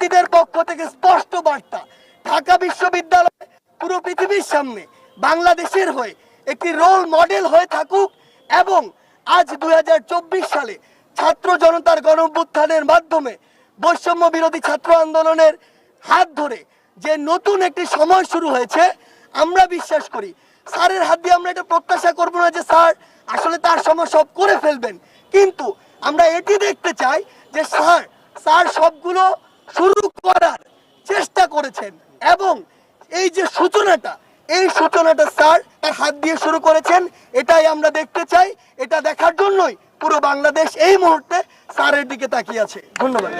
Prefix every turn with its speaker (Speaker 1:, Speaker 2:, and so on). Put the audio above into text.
Speaker 1: শিক্ষার্থীদের পক্ষ থেকে স্পষ্ট বার্তা। ঢাকা বিশ্ববিদ্যালয় পুরো পৃথিবীর সামনে বাংলাদেশের হয়ে একটি রোল মডেল হয়ে থাকুক এবং আজ দুই সালে ছাত্র জনতার গণঅভ্যুত্থানের মাধ্যমে বৈষম্য বিরোধী ছাত্র আন্দোলনের হাত ধরে যে নতুন একটি সময় শুরু হয়েছে, আমরা বিশ্বাস করি স্যারের হাত দিয়ে আমরা এটা প্রত্যাশা করব না যে স্যার আসলে তার সময় সব করে ফেলবেন। কিন্তু আমরা এটি দেখতে চাই যে স্যার স্যার সবগুলো শুরু করার চেষ্টা করেছেন এবং এই যে সূচনাটা, এই সূচনাটা স্যার তার হাত দিয়ে শুরু করেছেন, এটাই আমরা দেখতে চাই, এটা দেখার জন্যই পুরো বাংলাদেশ এই মুহূর্তে স্যারের দিকে তাকিয়ে আছে। ধন্যবাদ।